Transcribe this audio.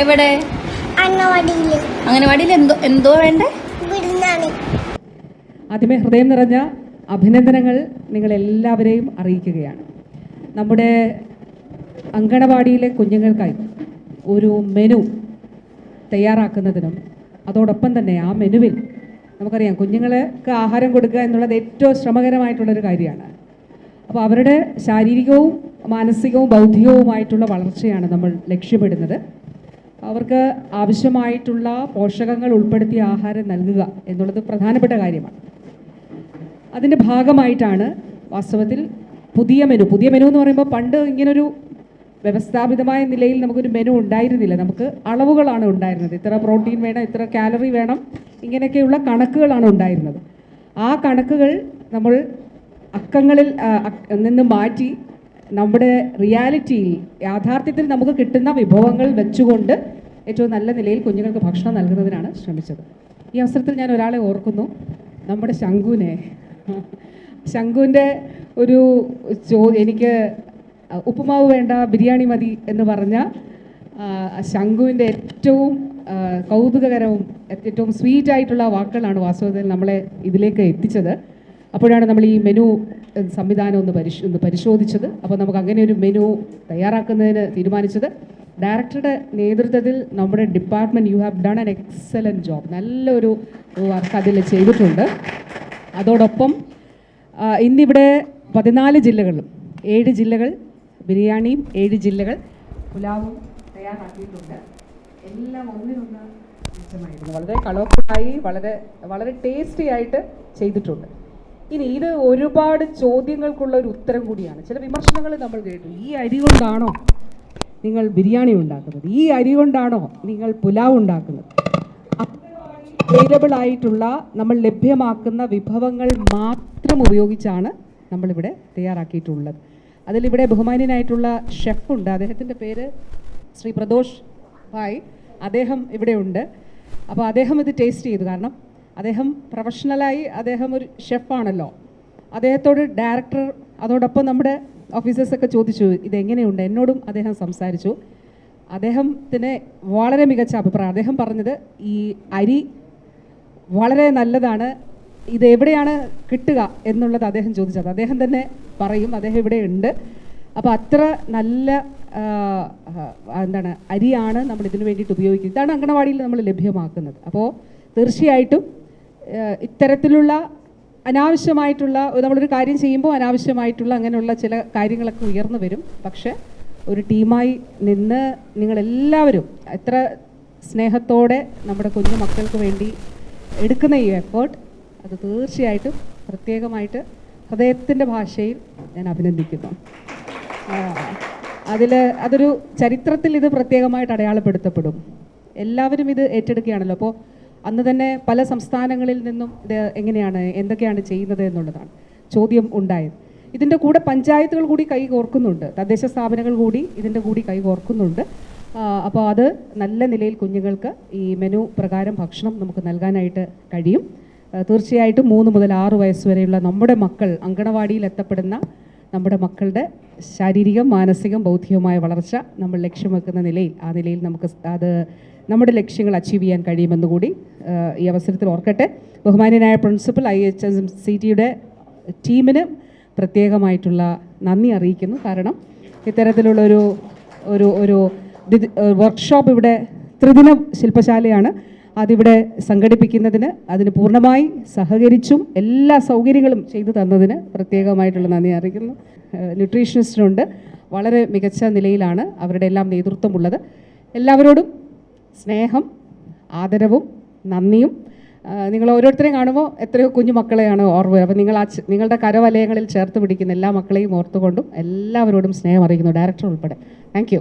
എവിടെ? അംഗനവാടിയിൽ എന്തോ എന്തോ വേണ്ടേ? ആദ്യമേ ഹൃദയം നിറഞ്ഞ അഭിനന്ദനങ്ങൾ നിങ്ങൾ എല്ലാവരെയും അറിയിക്കുകയാണ്. നമ്മുടെ അങ്കണവാടിയിലെ കുഞ്ഞുങ്ങൾക്കായി ഒരു മെനു തയ്യാറാക്കുന്നതിനും അതോടൊപ്പം തന്നെ ആ മെനുവിൽ നമുക്കറിയാം കുഞ്ഞുങ്ങൾക്ക് ആഹാരം കൊടുക്കുക എന്നുള്ളത് ഏറ്റവും ശ്രമകരമായിട്ടുള്ളൊരു കാര്യമാണ്. അപ്പോൾ അവരുടെ ശാരീരികവും മാനസികവും ബൗദ്ധികവുമായിട്ടുള്ള വളർച്ചയാണ് നമ്മൾ ലക്ഷ്യമിടുന്നത്. അവർക്ക് ആവശ്യമായിട്ടുള്ള പോഷകങ്ങൾ ഉൾപ്പെടുത്തിയ ആഹാരം നൽകുക എന്നുള്ളത് പ്രധാനപ്പെട്ട കാര്യമാണ്. അതിന്റെ ഭാഗമായിട്ടാണ് വാസ്തവത്തിൽ പുതിയ മെനു. പുതിയ മെനു എന്ന് പറയുമ്പോൾ പണ്ട് ഇങ്ങനൊരു വ്യവസ്ഥാപിതമായ നിലയിൽ നമുക്കൊരു മെനു ഉണ്ടായിരുന്നില്ല. നമുക്ക് അളവുകളാണ് ഉണ്ടായിരുന്നത്. ഇത്ര പ്രോട്ടീൻ വേണം ഇത്ര കാലറി വേണം ഇങ്ങനെയൊക്കെയുള്ള കണക്കുകളാണ് ഉണ്ടായിരുന്നത്. ആ കണക്കുകൾ നമ്മൾ അക്കങ്ങളിൽ നിന്ന് മാറ്റി നമ്മുടെ റിയാലിറ്റിയിൽ യാഥാർത്ഥ്യത്തിൽ നമുക്ക് കിട്ടുന്ന വിഭവങ്ങൾ വെച്ചുകൊണ്ട് ഏറ്റവും നല്ല നിലയിൽ കുഞ്ഞുങ്ങൾക്ക് ഭക്ഷണം നൽകുന്നതിനാണ് ശ്രമിച്ചത്. ഈ അവസരത്തിൽ ഞാൻ ഒരാളെ ഓർക്കുന്നു. നമ്മുടെ ശംഖുവിനെ ശംഖുവിന്റെ ഒരു ചോ എനിക്ക് ഉപ്പുമാവ് വേണ്ട ബിരിയാണി മതി എന്ന് പറഞ്ഞ ശംഖുവിന്റെ ഏറ്റവും കൗതുകകരവും ഏറ്റവും സ്വീറ്റ് ആയിട്ടുള്ള വാക്കുകളാണ് വാസ്തവത്തിൽ നമ്മളെ ഇതിലേക്ക് എത്തിച്ചത്. അപ്പോഴാണ് നമ്മൾ ഈ മെനു സംവിധാനം ഒന്ന് പരിശോ ഒന്ന് പരിശോധിച്ചത്. അപ്പോൾ നമുക്ക് അങ്ങനെ ഒരു മെനു തയ്യാറാക്കുന്നതിന് തീരുമാനിച്ചത്. ഡയറക്ടറുടെ നേതൃത്വത്തിൽ നമ്മുടെ department you have done an excellent job. നല്ലൊരു വർക്ക് അതിൽ ചെയ്തിട്ടുണ്ട്. അതോടൊപ്പം ഇന്നിവിടെ പതിനാല് ജില്ലകളിലും ഏഴ് ജില്ലകൾ ബിരിയാണിയും ഏഴ് ജില്ലകൾ പുലാവും തയ്യാറാക്കിയിട്ടുണ്ട്. എല്ലാം ഒന്നിനൊന്ന് വളരെ കളർഫുള്ളായി വളരെ വളരെ ടേസ്റ്റി ആയിട്ട് ചെയ്തിട്ടുണ്ട്. ഇനി ഇത് ഒരുപാട് ചോദ്യങ്ങൾക്കുള്ള ഒരു ഉത്തരം കൂടിയാണ്. ചില വിമർശനങ്ങൾ നമ്മൾ കേട്ടു. ഈ അരി കൊണ്ടാണോ നിങ്ങൾ ബിരിയാണി ഉണ്ടാക്കുന്നത്? ഈ അരി കൊണ്ടാണോ നിങ്ങൾ പുലാവ് ഉണ്ടാക്കുന്നത്? അവൈലബിൾ ആയിട്ടുള്ള നമ്മൾ ലഭ്യമാക്കുന്ന വിഭവങ്ങൾ മാത്രം ഉപയോഗിച്ചാണ് നമ്മളിവിടെ തയ്യാറാക്കിയിട്ടുള്ളത്. അതിലിവിടെ ബഹുമാന്യനായിട്ടുള്ള ഷെഫുണ്ട് അദ്ദേഹത്തിന്റെ പേര് ശ്രീ പ്രദോഷ് ഭായ്. അദ്ദേഹം ഇവിടെ ഉണ്ട് അപ്പോൾ അദ്ദേഹം ഇത് ടേസ്റ്റ് ചെയ്തു. കാരണം അദ്ദേഹം പ്രൊഫഷണലായി അദ്ദേഹം ഒരു ഷെഫാണല്ലോ. അദ്ദേഹത്തോട് ഡയറക്ടർ അതോടൊപ്പം നമ്മുടെ ഓഫീസേഴ്സൊക്കെ ചോദിച്ചു ഇതെങ്ങനെയുണ്ട്? എന്നോടും അദ്ദേഹം സംസാരിച്ചു. അദ്ദേഹത്തിന് വളരെ മികച്ച അഭിപ്രായം. അദ്ദേഹം പറഞ്ഞത് ഈ അരി വളരെ നല്ലതാണ്. ഇത് എവിടെയാണ് കിട്ടുക? എന്നുള്ളത് അദ്ദേഹം ചോദിച്ചത്. അദ്ദേഹം തന്നെ പറയും അദ്ദേഹം ഇവിടെ ഉണ്ട്. അപ്പോൾ അത്ര നല്ല എന്താണ് അരിയാണ് നമ്മൾ ഇതിനു വേണ്ടിയിട്ട് ഉപയോഗിക്കുന്നത്. ഇതാണ് അങ്കണവാടിയിൽ നമ്മൾ ലഭ്യമാക്കുന്നത്. അപ്പോൾ തീർച്ചയായിട്ടും ഇത്തരത്തിലുള്ള അനാവശ്യമായിട്ടുള്ള നമ്മളൊരു കാര്യം ചെയ്യുമ്പോൾ അനാവശ്യമായിട്ടുള്ള അങ്ങനെയുള്ള ചില കാര്യങ്ങളൊക്കെ ഉയർന്നു വരും. പക്ഷേ ഒരു ടീമായി നിന്ന് നിങ്ങളെല്ലാവരും എത്ര സ്നേഹത്തോടെ നമ്മുടെ കുഞ്ഞു മക്കൾക്ക് വേണ്ടി എടുക്കുന്ന ഈ എഫേർട്ട് അത് തീർച്ചയായിട്ടും പ്രത്യേകമായിട്ട് ഹൃദയത്തിന്റെ ഭാഷയിൽ ഞാൻ അഭിനന്ദിക്കുന്നു. അതിൽ അതൊരു ചരിത്രത്തിൽ ഇത് പ്രത്യേകമായിട്ട് അടയാളപ്പെടുത്തപ്പെടും. എല്ലാവരും ഇത് ഏറ്റെടുക്കുകയാണല്ലോ. അപ്പോൾ അന്ന് തന്നെ പല സംസ്ഥാനങ്ങളിൽ നിന്നും ഇത് എങ്ങനെയാണ് എന്തൊക്കെയാണ് ചെയ്യുന്നത് എന്നുള്ളതാണ് ചോദ്യം ഉണ്ടായത്. ഇതിന്റെ കൂടെ പഞ്ചായത്തുകൾ കൂടി കൈ കോർക്കുന്നുണ്ട്. തദ്ദേശ സ്ഥാപനങ്ങൾ കൂടി ഇതിന്റെ കൂടി കൈ കോർക്കുന്നുണ്ട്. അപ്പോൾ അത് നല്ല നിലയിൽ കുഞ്ഞുങ്ങൾക്ക് ഈ മെനു പ്രകാരം ഭക്ഷണം നമുക്ക് നൽകാനായിട്ട് കഴിയും. തീർച്ചയായിട്ടും മൂന്ന് മുതൽ ആറ് വയസ്സ് വരെയുള്ള നമ്മുടെ മക്കൾ അങ്കണവാടിയിൽ എത്തപ്പെടുന്ന നമ്മുടെ മക്കളുടെ ശാരീരികം മാനസികം ബൗദ്ധികമായ വളർച്ച നമ്മൾ ലക്ഷ്യം വെക്കുന്ന നിലയിൽ ആ നിലയിൽ നമുക്ക് അത് നമ്മുടെ ലക്ഷ്യങ്ങൾ അച്ചീവ് ചെയ്യാൻ കഴിയുമെന്ന് കൂടി ഈ അവസരത്തിൽ ഓർക്കട്ടെ. ബഹുമാന്യനായ principal I H S M C ടിയുടെ ടീമിന് പ്രത്യേകമായിട്ടുള്ള നന്ദി അറിയിക്കുന്നു. കാരണം ഇത്തരത്തിലുള്ളൊരു ഒരു ഒരു വർക്ക്ഷോപ്പ് ഇവിടെ ത്രിദിന ശില്പശാലയാണ്. അതിവിടെ സംഘടിപ്പിക്കുന്നതിന് അതിന് പൂർണമായി സഹകരിച്ചും എല്ലാ സൗകര്യങ്ങളും ചെയ്തു തന്നതിന് പ്രത്യേകമായിട്ടുള്ള നന്ദി അറിയിക്കുന്നു. ന്യൂട്രീഷനിസ്റ്റിനുണ്ട് വളരെ മികച്ച നിലയിലാണ് അവരുടെ എല്ലാം നേതൃത്വമുള്ളത്. എല്ലാവരോടും സ്നേഹം ആദരവും നന്ദിയും. നിങ്ങൾ ഓരോരുത്തരെയും കാണുമ്പോൾ എത്രയോ കുഞ്ഞു മക്കളെയാണ് ഓർവ്. അപ്പോൾ നിങ്ങൾ നിങ്ങളുടെ കരവലയങ്ങളിൽ ചേർത്ത് പിടിക്കുന്ന എല്ലാ മക്കളെയും ഓർത്തുകൊണ്ടും എല്ലാവരോടും സ്നേഹം അറിയിക്കുന്നു ഡയറക്ടർ ഉൾപ്പെടെ. താങ്ക്